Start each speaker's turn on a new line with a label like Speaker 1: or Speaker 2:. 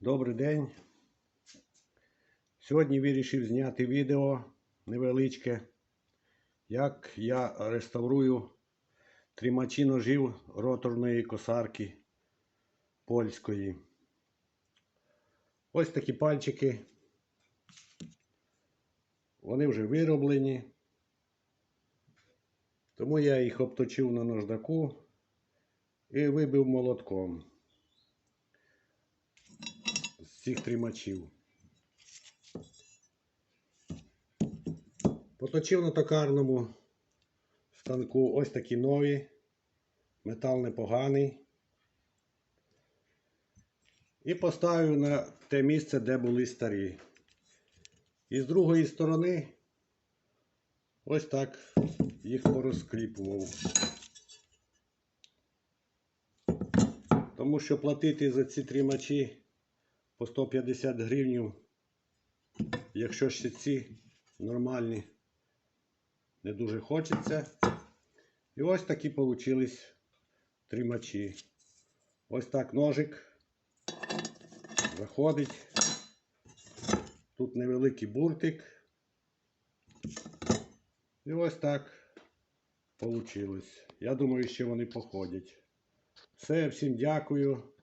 Speaker 1: Добрий день. Сьогодні вирішив зняти відео невеличке, як я реставрую тримачі ножів роторної косарки польської. Ось такі пальчики. Вони вже вироблені. Тому я їх обточив на наждаку і вибив молотком цих тримачів. Поточив на токарному станку ось такі нові, метал непоганий. І поставив на те місце, де були старі. І з другої сторони ось так їх порозкліпував. Тому що платити за ці тримачі по 150 гривень, якщо ще ці нормальні, не дуже хочеться. І ось такі получились тримачі. Ось так ножик заходить. Тут невеликий буртик. І ось так получилось. Я думаю, ще вони походять. Все, всім дякую.